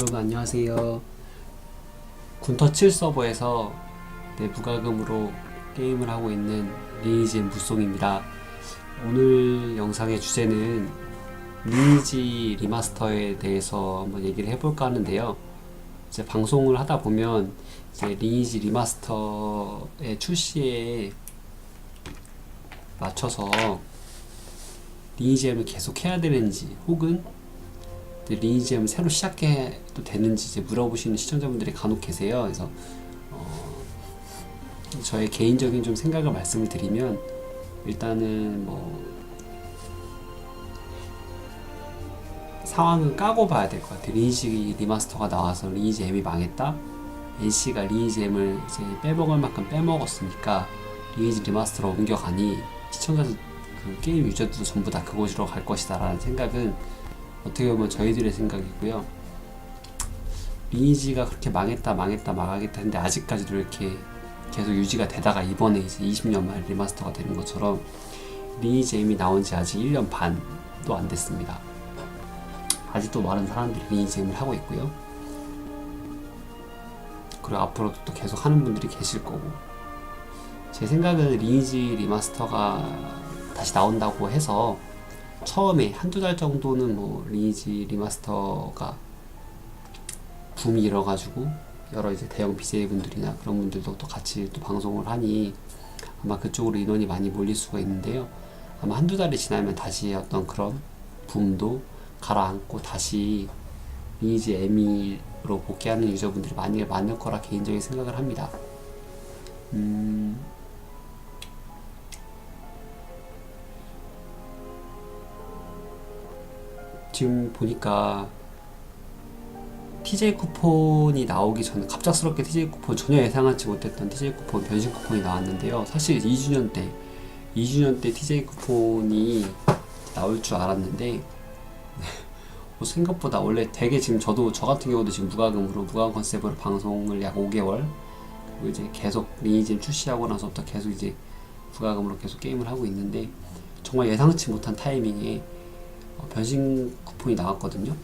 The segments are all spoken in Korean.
여러분 안녕하세요. 군터 7 서버에서 네, 무과금으로 게임을 하고 있는 리니지 무송입니다. 오늘 영상의 주제는 리니지 리마스터에 대해서 한번 얘기를 해볼까 하는데요. 이제 방송을 하다 보면 이제 리니지 리마스터의 출시에 맞춰서 리니지엠을 계속 해야 되는지 혹은 리니지엠을 새로 시작해도 되는지 이제 물어보시는 시청자분들이 간혹 계세요. 그래서 어, 저의 개인적인 좀 생각을 말씀을 드리면 일단은 뭐 상황은 까고 봐야 될 것 같아요. 리니지 리마스터가 나와서 리니지 M이 망했다. NC가 리니지 M을 이제 빼먹을 만큼 빼먹었으니까 리니지 리마스터로 옮겨가니 시청자들 그 게임 유저들도 전부 다 그곳으로 갈 것이다라는 생각은 어떻게 보면 저희들의 생각이고요. 리니지가 그렇게 망했다 망했다 망하겠다 했는데 아직까지도 이렇게 계속 유지가 되다가 이번에 이제 20년 만에 리마스터가 되는 것처럼 리니지 M이 나온 지 아직 1년 반도 안 됐습니다. 아직도 많은 사람들이 리니지 M을 하고 있고요. 그리고 앞으로도 또 계속 하는 분들이 계실 거고 제 생각은 리니지 리마스터가 다시 나온다고 해서 처음에 한두 달 정도는 뭐 리니지 리마스터가 붐이 일어가지고 여러 이제 대형 BJ 분들이나 그런 분들도 또 같이 또 방송을 하니 아마 그쪽으로 인원이 많이 몰릴 수가 있는데요. 아마 한두 달이 지나면 다시 어떤 그런 붐도 가라앉고 다시 리니지 에미로 복귀하는 유저분들이 많이 많을 거라 개인적인 생각을 합니다. 음, 지금 보니까 TJ 쿠폰이 나오기 전에 갑작스럽게 TJ 쿠폰 전혀 예상하지 못했던 TJ 쿠폰 변신 쿠폰이 나왔는데요. 사실 2주년 때 2주년 때 TJ 쿠폰이 나올 줄 알았는데 뭐 생각보다 원래 되게 지금 저도 저 같은 경우도 지금 무과금으로 무과금 컨셉으로 방송을 약 5개월 그리고 이제 계속 리니지를 출시하고 나서부터 계속 이제 무과금으로 계속 게임을 하고 있는데 정말 예상치 못한 타이밍에 어, 변신 쿠폰이 나왔거든요.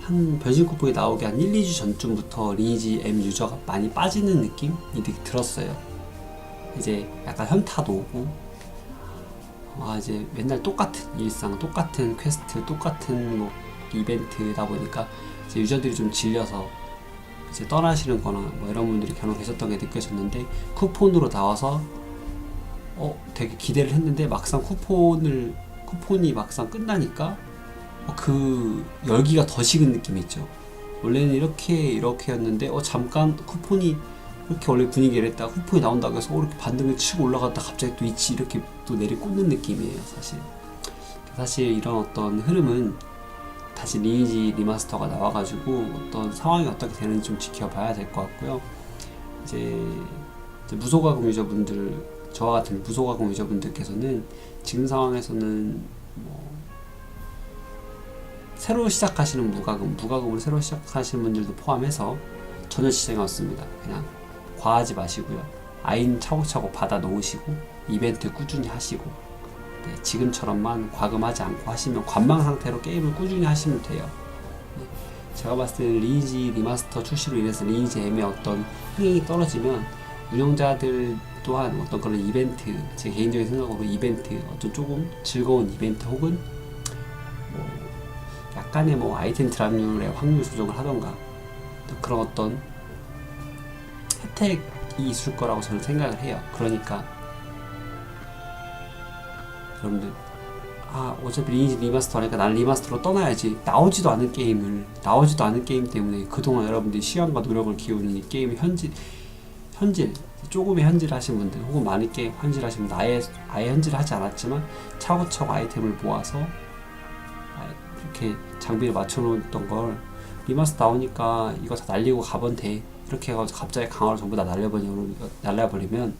한 변신 쿠폰이 나오기 한 1, 2주 전쯤부터 리니지 M 유저가 많이 빠지는 느낌이 들었어요. 이제 약간 현타도 오고, 아, 이제 맨날 똑같은 일상, 똑같은 퀘스트, 똑같은 뭐 이벤트다 보니까 이제 유저들이 좀 질려서 이제 떠나시는 거나 뭐 이런 분들이 간혹 계셨던 게 느껴졌는데 쿠폰으로 나와서 어 되게 기대를 했는데 막상 쿠폰을 쿠폰이 막상 끝나니까 어, 그 열기가 더 식은 느낌이 있죠. 원래는 이렇게 이렇게였는데 어 잠깐 쿠폰이 이렇게 원래 분위기를 했다 가 쿠폰이 나온다고 해서 어, 이렇게 반등을 치고 올라갔다 갑자기 또 위치 이렇게 또 내리꽂는 느낌이에요 사실. 사실 이런 어떤 흐름은 다시 리니지 리마스터가 나와가지고 어떤 상황이 어떻게 되는지 좀 지켜봐야 될 것 같고요. 이제, 이제 무소가 금 유저분들 저와 같은 무소가공 유저분들께서는 지금 상황에서는 뭐 새로 시작하시는 무가금, 무가금을 새로 시작하시는 분들도 포함해서 전혀 지장이 없습니다. 그냥 과하지 마시고요. 아인 차곡차곡 받아 놓으시고 이벤트 꾸준히 하시고 네, 지금처럼만 과금하지 않고 하시면 관망 상태로 게임을 꾸준히 하시면 돼요. 네, 제가 봤을 때 리니지 리마스터 출시로 인해서 리니지 M의 어떤 흥행이 떨어지면 운영자들 또한 어떤 그런 이벤트, 제 개인적인 생각으로 이벤트, 어떤 조금 즐거운 이벤트 혹은 뭐 약간의 뭐 아이템 드랍률의 확률 조정을 하던가 또 그런 어떤 혜택이 있을 거라고 저는 생각을 해요. 그러니까 여러분들 아 어차피 리니지 리마스터 하니까 난 리마스터로 떠나야지 나오지도 않은 게임을 나오지도 않은 게임 때문에 그동안 여러분들이 시간과 노력을 기울인 이 게임의 현질 현질 조금의 현질 하신 분들 혹은 많이 게임 현질 하신 분들 아예 아예 현질 하지 않았지만 차고차고 아이템을 모아서 이렇게 장비를 맞춰놓았던 걸 리마스터 나오니까 이거 다 날리고 가면 돼. 이렇게 해가지고 갑자기 강화를 전부 다 날려버리면 날려버리면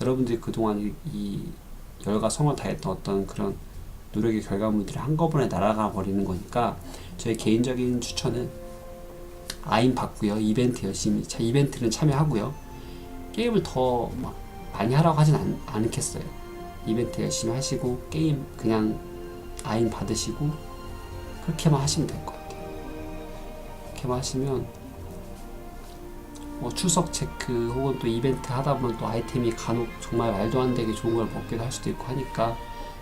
여러분들이 그동안 이, 이 열과 성을 다했던 어떤 그런 노력의 결과물들이 한꺼번에 날아가 버리는 거니까 저의 개인적인 추천은 아임 받고요. 이벤트 열심히 자 이벤트는 참여하고요 게임을 더 막 많이 하라고 하진 않, 않겠어요. 이벤트 열심히 하시고 게임 그냥 아인 받으시고 그렇게만 하시면 될 것 같아요. 그렇게만 하시면 뭐 출석 체크 혹은 또 이벤트 하다 보면 또 아이템이 간혹 정말 말도 안 되게 좋은 걸 먹기도 할 수도 있고 하니까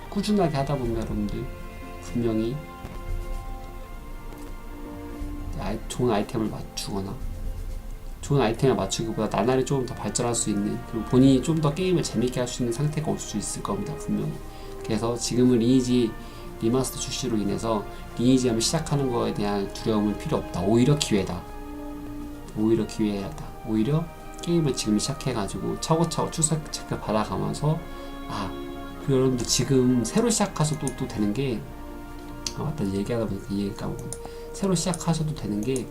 꾸준하게 하다 보면 여러분들 분명히 좋은 아이템을 맞추거나 좋은 아이템을 맞추기보다 나날이 조금 더 발전할 수 있는 그리고 본인이 좀 더 게임을 재밌게 할 수 있는 상태가 올 수 있을 겁니다 분명히. 그래서 지금은 리니지 리마스터 출시로 인해서 리니지함을 시작하는 거에 대한 두려움은 필요 없다. 오히려 기회다. 오히려 기회다. 오히려 게임을 지금 시작해가지고 차고차고 출석 체크 받아가면서 아 여러분들 지금 새로 시작하셔도 또 되는 게 아, 맞다. 얘기하다 보니까 이 얘기 까먹고 새로 시작하셔도 되는 게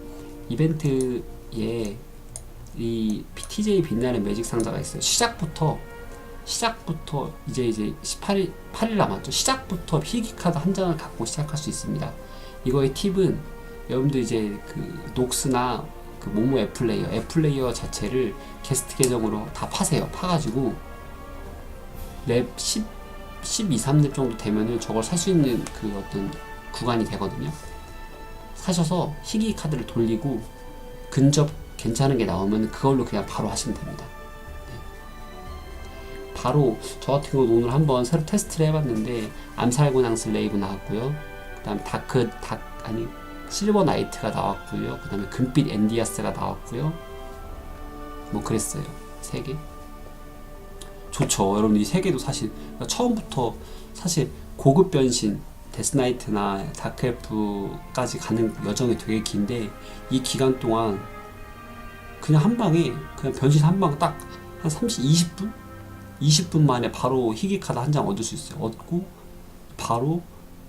이벤트에 이 TJ 빛나는 매직 상자가 있어요. 시작부터 시작부터 이제 이제 18일 8일 남았죠. 시작부터 희귀 카드 한 장을 갖고 시작할 수 있습니다. 이거의 팁은 여러분들 이제 그 녹스나 그 모모 애플레이어 애플레이어 자체를 게스트 계정으로 다 파세요. 파가지고 랩 10, 12, 3렙 정도 되면은 저걸 살 수 있는 그 어떤 구간이 되거든요. 사셔서 희귀 카드를 돌리고 근접 괜찮은 게 나오면 그걸로 그냥 바로 하시면 됩니다. 네. 바로 저 같은 경우는 오늘 한번 새로 테스트를 해봤는데 암살군왕 슬레이브 나왔고요. 그 다음 다크 다 아니 실버 나이트가 나왔고요. 그 다음에 금빛 엔디아스가 나왔고요. 뭐 그랬어요. 세 개. 좋죠. 여러분 이 세 개도 사실 그러니까 처음부터 사실 고급 변신 데스나이트나 다크엘프까지 가는 여정이 되게 긴데 이 기간 동안 그냥 한 방에 그냥 변신 한 방 딱 한 30, 20분? 20분 만에 바로 희귀 카드 한 장 얻을 수 있어요. 얻고 바로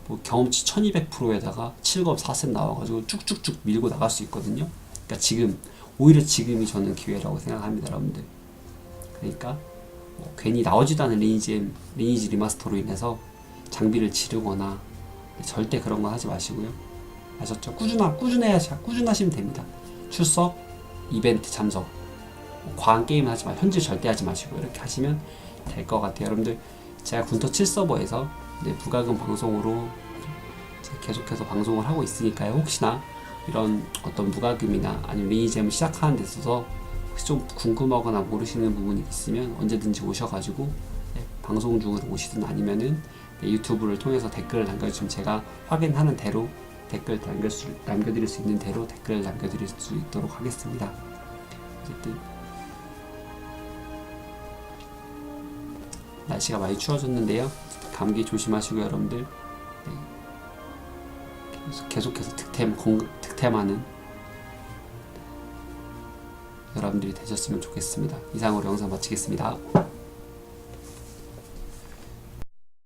뭐 경험치 1200%에다가 7검 4셋 나와가지고 쭉쭉쭉 밀고 나갈 수 있거든요. 그러니까 지금 오히려 지금이 저는 기회라고 생각합니다, 여러분들. 그러니까 뭐 괜히 나오지도 않은 리니지 리니지 리마스터로 인해서 장비를 지르거나 절대 그런 거 하지 마시고요. 아셨죠? 꾸준하 꾸준해야 꾸준하시면 됩니다. 출석, 이벤트 참석, 뭐 과한 게임 하지 마. 현질 절대 하지 마시고 이렇게 하시면 될 것 같아요. 여러분들 제가 군터 7 서버에서 네, 부가금 방송으로 계속해서 방송을 하고 있으니까요. 혹시나 이런 어떤 무과금이나 아니면 리니잼을 시작하는 데 있어서 혹시 좀 궁금하거나 모르시는 부분이 있으면 언제든지 오셔가지고 네, 방송 중으로 오시든 아니면은 네, 유튜브를 통해서 댓글을 남겨주시면 제가 확인하는 대로 댓글 남길 수, 남겨 드릴 수 있는 대로 댓글을 남겨 드릴 수 있도록 하겠습니다. 어쨌든 날씨가 많이 추워졌는데요. 감기 조심하시고 여러분들 네. 계속, 계속해서 득템 공, 득템하는 여러분들이 되셨으면 좋겠습니다. 이상으로 영상 마치겠습니다.